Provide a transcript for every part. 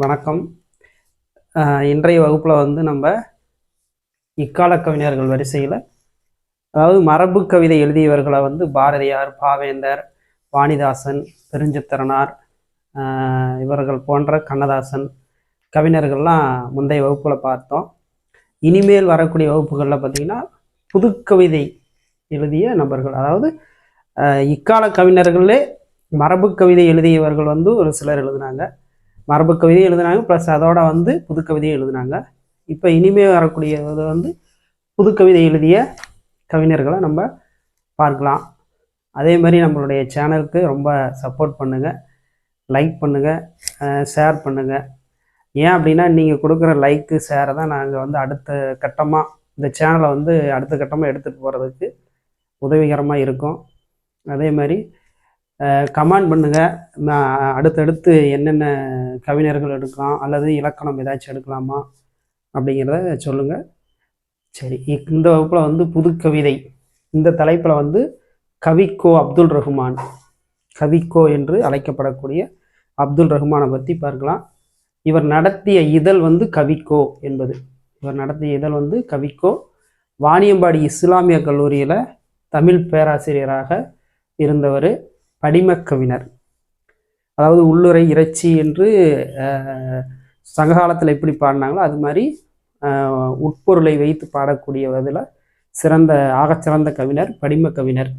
வணக்கம். இன்றைய வகுப்பில் வந்து நம்ம இக்கால கவிஞர்கள் வரிசையில் அதாவது மரபு கவிதை எழுதியவர்களை வந்து பாரதியார் பாவேந்தர் வாணிதாசன் பெருஞ்சித்திரனார் இவர்கள் போன்ற கண்ணதாசன் கவிஞர்கள்லாம் முந்தைய வகுப்பில் பார்த்தோம். இனிமேல் வரக்கூடிய வகுப்புகளில் பார்த்திங்கன்னா புதுக்கவிதை எழுதிய நபர்கள் அதாவது இக்கால கவிஞர்களே மரபு கவிதை எழுதியவர்கள் வந்து ஒரு சிலர் எழுதினாங்க. மரபு கவிதையும் எழுதினாங்க ப்ளஸ் அதோட வந்து புதுக்கவிதையும் எழுதினாங்க. இப்போ இனிமே வரக்கூடியது வந்து புதுக்கவிதை எழுதிய கவிஞர்களை நம்ம பார்க்கலாம். அதே மாதிரி நம்மளுடைய சேனலுக்கு ரொம்ப சப்போர்ட் பண்ணுங்கள் லைக் பண்ணுங்கள் ஷேர் பண்ணுங்கள் ஏன் அப்படின்னா நீங்கள் கொடுக்குற லைக்கு ஷேரை தான் நாங்கள் வந்து அடுத்த கட்டமாக இந்த சேனலை வந்து அடுத்த கட்டமாக எடுத்துகிட்டு போகிறதுக்கு உதவிகரமாக இருக்கும். அதே மாதிரி கமெண்ட் பண்ணுங்கள் நான் அடுத்தடுத்து என்னென்ன கவிஞர்கள் எடுக்கலாம் அல்லது இலக்கணம் ஏதாச்சும் எடுக்கலாமா அப்படிங்கிறத சொல்லுங்கள் சரி இந்த வகுப்பில் வந்து புது கவிதை. இந்த தலைப்பில் வந்து கவிக்கோ அப்துல் ரஹ்மான். கவிக்கோ என்று அழைக்கப்படக்கூடிய அப்துல் ரஹ்மானை பற்றி பார்க்கலாம். இவர் நடத்திய இதழ் வந்து கவிக்கோ என்பது. இவர் நடத்திய இதழ் வந்து கவிக்கோ. வாணியம்பாடி இஸ்லாமிய கல்லூரியில் தமிழ் பேராசிரியராக இருந்தவர். படிமக்கவினர் அதாவது உள்ளுரை இறைச்சி என்று சங்ககாலத்தில் எப்படி பாடினாங்களோ அது மாதிரி உட்பொருளை வைத்து பாடக்கூடியதில் சிறந்த ஆகச்சிறந்த கவிஞர் படிம கவிஞர்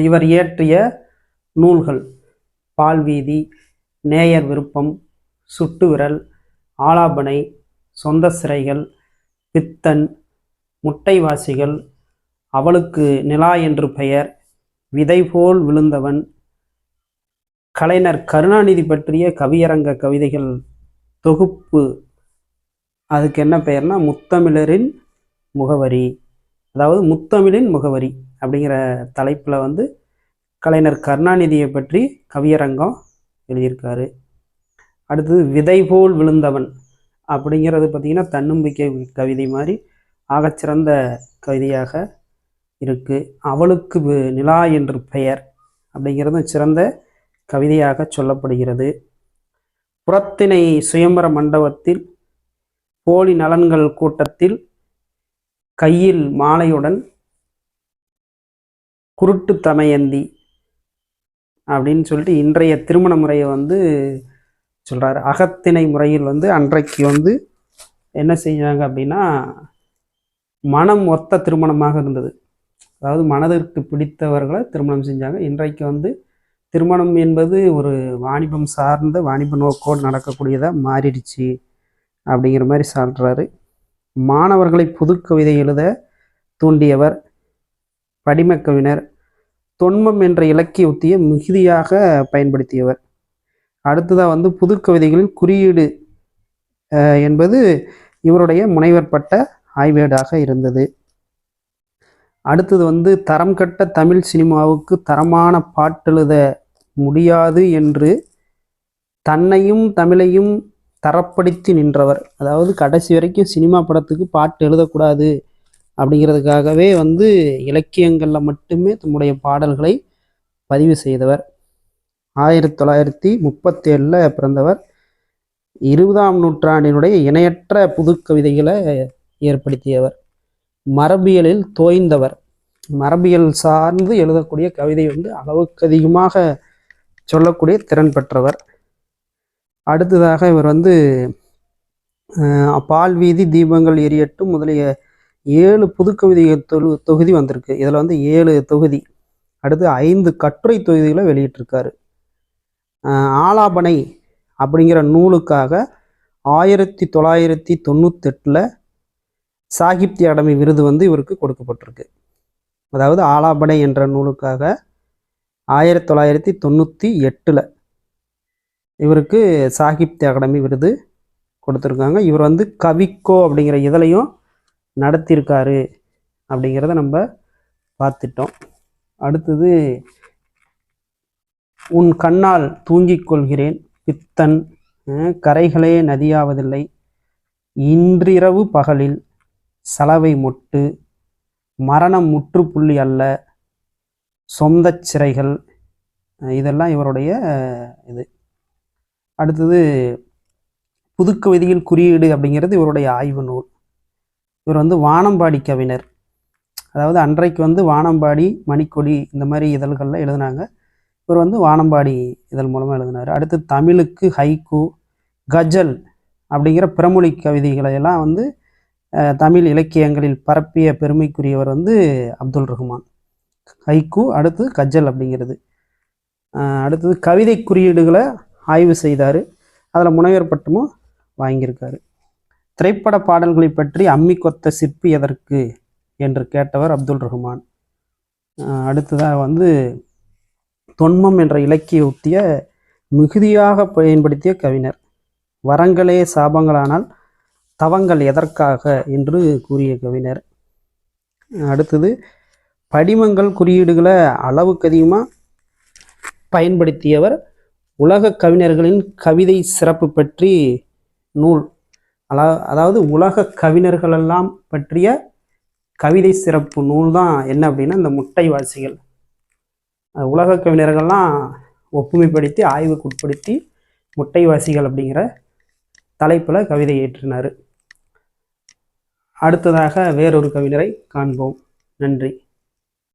இவர் இயற்றிய நூல்கள் பால்வீதி நேயர் விருப்பம் சுட்டு விரல் ஆலாபனை சொந்த சிறைகள் பித்தன் முட்டைவாசிகள் அவளுக்கு நிலா என்று பெயர் விதை போல் விழுந்தவன். கலைஞர் கருணாநிதி பற்றிய கவியரங்க கவிதைகள் தொகுப்பு. அதுக்கு என்ன பெயர்னா முத்தமிழரின் முகவரி. அதாவது முத்தமிழின் முகவரி அப்படிங்கிற தலைப்பில் வந்து கலைஞர் கருணாநிதியை பற்றி கவியரங்கம் எழுதியிருக்காரு. அடுத்தது விதை போல் விழுந்தவன் அப்படிங்கிறது பார்த்திங்கன்னா தன்னம்பிக்கை கவிதை மாதிரி ஆகச்சிறந்த கவிதையாக இருக்குது அவளுக்கு நிலா என்று பெயர் அப்படிங்கிறதும் சிறந்த கவிதையாக சொல்லப்படுகிறது. புறத்திணை சுயம்பர மண்டபத்தில் போலி நலன்கள் கூட்டத்தில் கையில் மாலையுடன் குருட்டு தமயந்தி அப்படின்னு சொல்லிட்டு இன்றைய திருமண முறையை வந்து சொல்கிறார் அகத்திணை முறையில் வந்து அன்றைக்கு வந்து என்ன செஞ்சாங்க அப்படின்னா மனம் ஒத்த திருமணமாக இருந்தது. அதாவது மனதிற்கு பிடித்தவர்களை திருமணம் செஞ்சாங்க. இன்றைக்கு வந்து திருமணம் என்பது ஒரு வாணிபம் சார்ந்த வாணிப நோக்கோடு நடக்கக்கூடியதாக மாறிடுச்சு அப்படிங்கிற மாதிரி சொல்கிறாரு மாணவர்களை புதுக்கவிதை எழுத தூண்டியவர் படிமக்கவினர் தொன்மம் என்ற இலக்கிய உத்தியை மிகுதியாக பயன்படுத்தியவர். அடுத்ததாக வந்து புதுக்கவிதைகளில் குறியீடு என்பது இவருடைய முனைவர் பட்ட ஆய்வேடாக இருந்தது. அடுத்தது வந்து தரம் கட்ட தமிழ் சினிமாவுக்கு தரமான பாட்டெழுத முடியாது என்று தன்னையும் தமிழையும் தரப்படுத்தி நின்றவர். அதாவது கடைசி வரைக்கும் சினிமா படத்துக்கு பாட்டு எழுதக்கூடாது அப்படிங்கிறதுக்காகவே வந்து இலக்கியங்களில் மட்டுமே தம்முடைய பாடல்களை பதிவு செய்தவர். ஆயிரத்தி தொள்ளாயிரத்தி முப்பத்தேழில் பிறந்தவர். இருபதாம் நூற்றாண்டினுடைய இணையற்ற புதுக்கவிதைகளை ஏற்படுத்தியவர். மரபியலில் தோய்ந்தவர். மரபியல் சார்ந்து எழுதக்கூடிய கவிதை வந்து அளவுக்கு அதிகமாக சொல்லக்கூடிய திறன் பெற்றவர். அடுத்ததாக இவர் வந்து பால் வீதி தீபங்கள் எரியட்டும் முதலிய ஏழு புதுக்கவிதைகள் தொழு தொகுதி வந்திருக்கு. இதில் வந்து ஏழு தொகுதி. அடுத்து ஐந்து கட்டுரை தொகுதிகளை வெளியிட்டிருக்காரு. ஆலாபனை அப்படிங்கிற நூலுக்காக ஆயிரத்தி தொள்ளாயிரத்தி தொண்ணூத்தெட்டில் சாகித்ய அகாடமி விருது வந்து இவருக்கு கொடுக்கப்பட்டிருக்கு. அதாவது ஆலாபடை என்ற நூலுக்காக ஆயிரத்தி தொள்ளாயிரத்தி தொண்ணூற்றி எட்டில் இவருக்கு சாகித்ய அகாடமி விருது கொடுத்துருக்காங்க. இவர் வந்து கவிக்கோ அப்படிங்கிற இதழையும் நடத்தியிருக்காரு அப்படிங்கிறத நம்ம பார்த்துட்டோம். அடுத்தது உன் கண்ணால் தூங்கிக் கொள்கிறேன் பித்தன் கரைகளே நதியாவதில்லை இன்றிரவு பகலில் சலவை மொட்டு மரணம் முற்றுப்புள்ளி அல்ல சொந்தச் சிறைகள் இதெல்லாம் இவருடைய இது. அடுத்தது புதுக்கவிதையில் குறியீடு அப்படிங்கிறது இவருடைய ஆய்வு நூல். இவர் வந்து வானம்பாடி கவிஞர். அதாவது அன்றைக்கு வந்து வானம்பாடி மணிக்கொடி இந்த மாதிரி இதழ்களில் எழுதினாங்க. இவர் வந்து வானம்பாடி இதழ் மூலமாக எழுதினார். அடுத்து தமிழுக்கு ஹைக்கு கஜல் அப்படிங்கிற பிறமொழி கவிதைகளை எல்லாம் வந்து தமிழ் இலக்கியங்களில் பரப்பிய பெருமைக்குரியவர் வந்து அப்துல் ரஹ்மான். ஹைக்கு அடுத்து கஜல் அப்படிங்கிறது. அடுத்தது கவிதை குறியீடுகளை ஆய்வு செய்தார். அதில் முனைவர் பட்டமும் வாங்கியிருக்காரு. திரைப்பட பாடல்களை பற்றி அம்மி கொத்த சிற்பி எதற்கு என்று கேட்டவர் அப்துல் ரஹ்மான். அடுத்ததாக வந்து தொன்மம் என்ற இலக்கிய உத்திய மிகுதியாக பயன்படுத்திய கவிஞர். வரங்களே சாபங்களானால் தவங்கள் எதற்காக என்று கூறிய கவிஞர். அடுத்தது படிமங்கள் குறியீடுகளை அளவுக்கு அதிகமாக பயன்படுத்தியவர் உலக கவிஞர்களின் கவிதை சிறப்பு பற்றி நூல். அலா அதாவது உலக கவிஞர்களெல்லாம் பற்றிய கவிதை சிறப்பு நூல் தான் என்ன அப்படின்னா இந்த முட்டைவாசிகள் உலக கவிஞர்கள்லாம் ஒப்புமைப்படுத்தி ஆய்வுக்கு உட்படுத்தி முட்டைவாசிகள் அப்படிங்கிற தலைப்பில் கவிதை ஏற்றினார். அடுத்ததாக வேறொரு கவிஞரை காண்போம். நன்றி.